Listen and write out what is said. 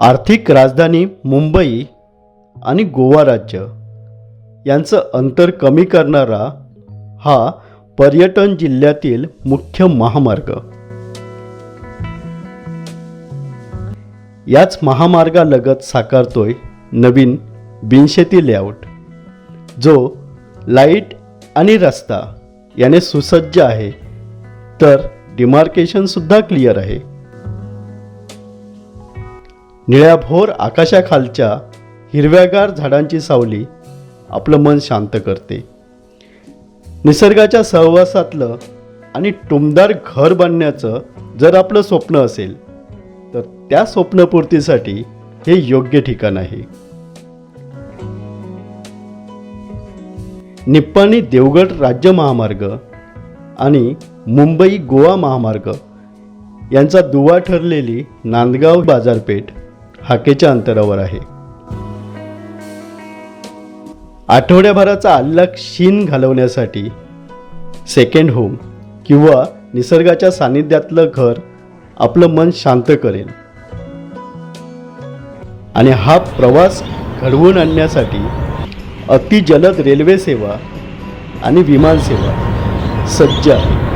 आर्थिक राजधानी मुंबई आणि गोवा राज्य यांचं अंतर कमी करणारा हा पर्यटन जिल्ह्यातील मुख्य महामार्ग. याच महामार्गालगत साकारतोय नवीन बिनशेती लेआउट जो लाइट आणि रस्ता याने सुसज्ज आहे तर डिमार्केशनसुद्धा क्लिअर आहे. निळ्याभोर आकाशाखालच्या हिरव्यागार झाडांची सावली आपलं मन शांत करते. निसर्गाच्या सहवासातलं आणि टुमदार घर बांधण्याचं जर आपलं स्वप्न असेल तर त्या स्वप्नपूर्तीसाठी हे योग्य ठिकाण आहे. निप्पाणी देवगड राज्य महामार्ग आणि मुंबई गोवा महामार्ग यांचा दुवा ठरलेली नांदगाव बाजारपेठ हाकेच्या अंतरावर आहे. आठवड्याभराचा अल्लग शीन घालवण्यासाठी सेकंड होम किंवा निसर्गाच्या सानिध्यातलं घर आपलं मन शांत करेल. आणि हा प्रवास घडवून आणण्यासाठी अतिजलद रेल्वे सेवा आणि विमान सेवा सज्ज आहे.